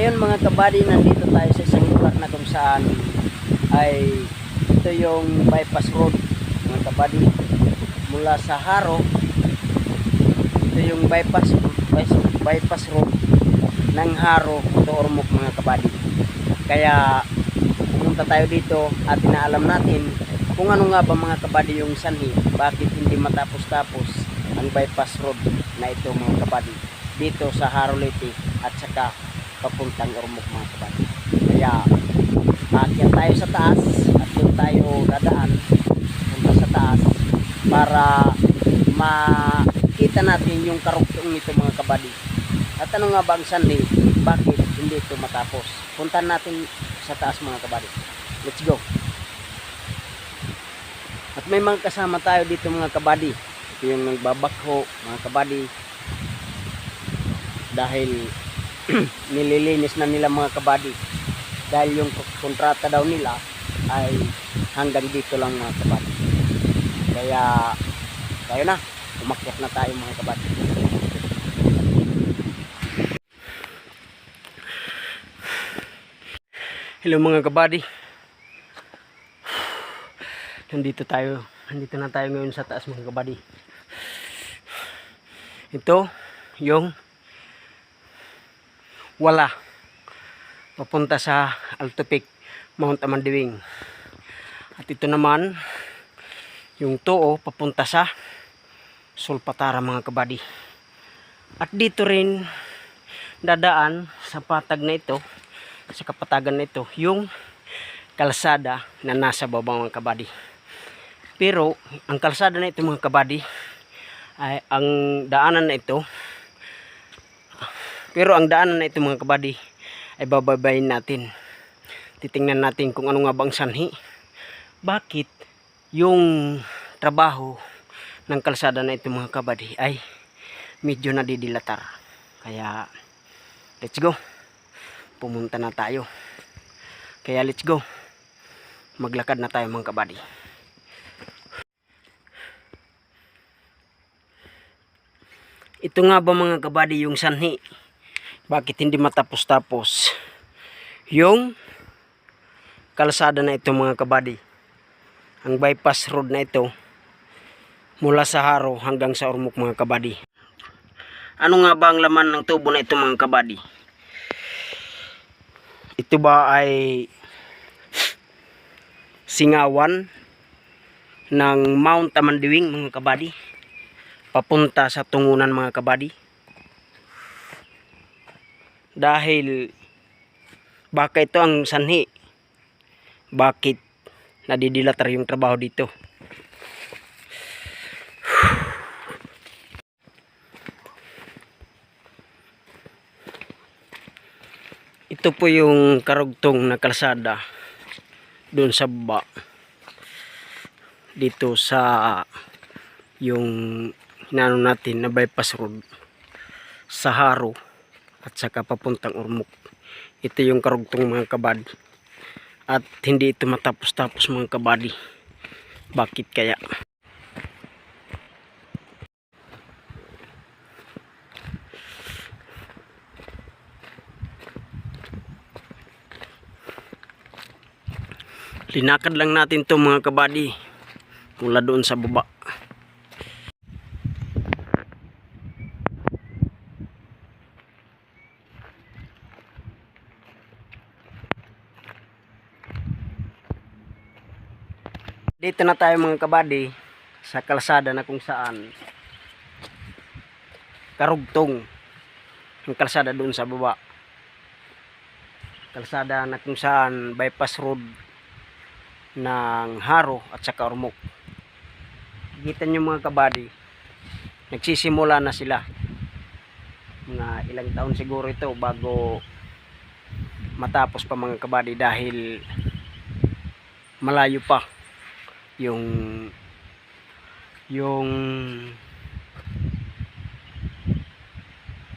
Ngayon mga kabady, nandito tayo sa isang lugar na kung saan ay ito yung bypass road mga kabady. Mula sa Haro ito yung bypass bypass, road ng Haro to Ormoc mga kabady. Kaya pumunta tayo dito at inaalam natin kung ano nga ba mga kabady yung sanhi bakit hindi matapos-tapos ang bypass road na ito mga kabady dito sa Haro Leyte at saka papuntang Ormoc mga kabady kaya aakyat tayo sa taas at doon tayo dadaan punta sa taas para makita natin yung karugtong nito mga kabady at ano nga ba ang sanhi? Bakit hindi ito matapos? Puntan natin sa taas mga kabady let's go. At may mga kasama tayo dito mga kabady ito yung nagbabakho mga kabady dahil nililinis na nila mga kabady. Dahil yung kontrata daw nila ay hanggang dito lang mga kabady. Kaya tayo na. Umakyat na tayo mga kabady. Hello mga kabady. Nandito tayo. Nandito na tayo ngayon sa taas mga kabady. Ito yung wala. Papunta sa Alto Peak Mount Amandiwing at ito naman yung tuo papunta sa Sulpatara mga kabady at dito rin dadaan sa patag na ito sa kapatagan na ito yung kalsada na nasa baba mga kabady pero ang kalsada na ito mga kabady ay ang daanan na ito pero ang daanan na ito mga kabady ay bababayin natin. Titingnan natin kung ano nga bang sanhi. Bakit yung trabaho ng kalsada na ito mga kabady ay medyo nadidilatar? Kaya let's go. Pumunta na tayo. Kaya let's go. Maglakad na tayo mga kabady ito nga ba mga kabady yung sanhi bakit hindi matapos-tapos? Yung kalsada na ito mga kabady. Ang bypass road na ito mula sa Haro hanggang sa Ormoc mga kabady. Ano nga ba ang laman ng tubo na ito mga kabady? Ito ba ay singawan ng Mount Amandiwing mga kabady? Papunta sa tungunan mga kabady dahil baka ito ang sanhi. Bakit nadidilatar yung trabaho dito? Ito po yung karugtong na kalsada doon sa baba. Dito sa yung hinano natin na bypass road. Sa Haro at saka papuntang Urmok ito yung karugtong mga kabad at hindi ito matapos-tapos mga kabady. Bakit kaya? Linakad lang natin to mga kabady mula doon sa baba dito na tayo mga kabady sa kalsada na kung saan karugtong. Ang kalsada doon sa baba. Kalsada na kung saan bypass road ng Haro at saka Ormoc. Kita nyo mga kabady nagsisimula na sila. Mga ilang taon siguro ito bago matapos pa mga kabady dahil malayo pa yung yung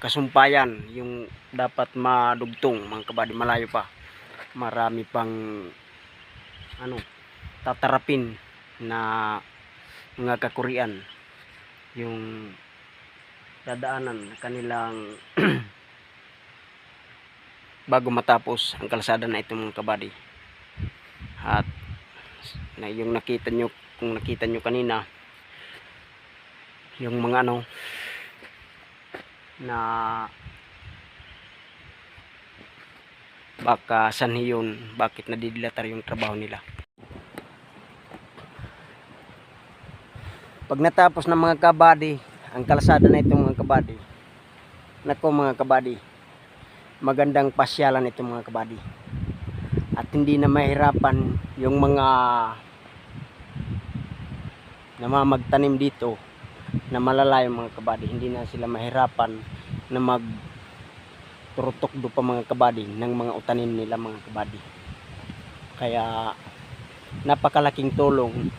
kasumpayan yung dapat madugtong mga kabady. Malayo pa. Marami pang ano tatarapin na mga kakurian. Yung dadaanan na kanilang bago matapos ang kalsada na ito mga kabady. At na yung nakita nyo kung nakita nyo kanina yung mga ano na baka sanhi yun bakit nadidilatar yung trabaho nila. Pag natapos ng mga kabady ang kalsada na ito mga kabady nako mga kabady magandang pasyalan ito mga kabady at hindi na mahirapan yung mga namamagtanim dito na malalayo mga kabady. Hindi na sila mahirapan na mag turutok do pa mga kabady ng mga utanim nila mga kabady. Kaya napakalaking tulong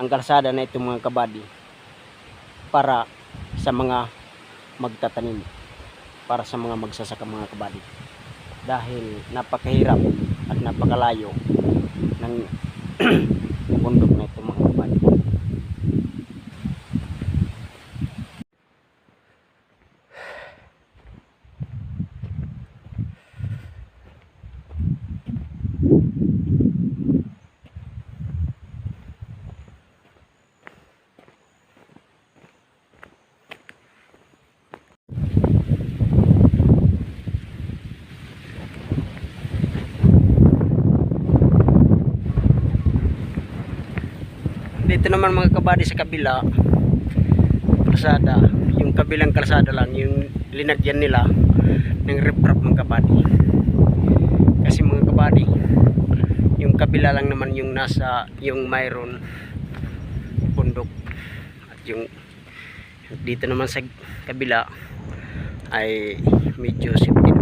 ang kalsada na ito mga kabady para sa mga magtatanim para sa mga magsasaka mga kabady. Dahil napakahirap at napakalayo ng bundok na ito mga kabady dito naman mga kabady sa kabila kalsada. Yung kabilang kalsada lang yung linagyan nila ng riprap mga kabady. Kasi mga kabady yung kabila lang naman yung nasa yung mayroon bundok. At yung dito naman sa kabila ay medyo kabady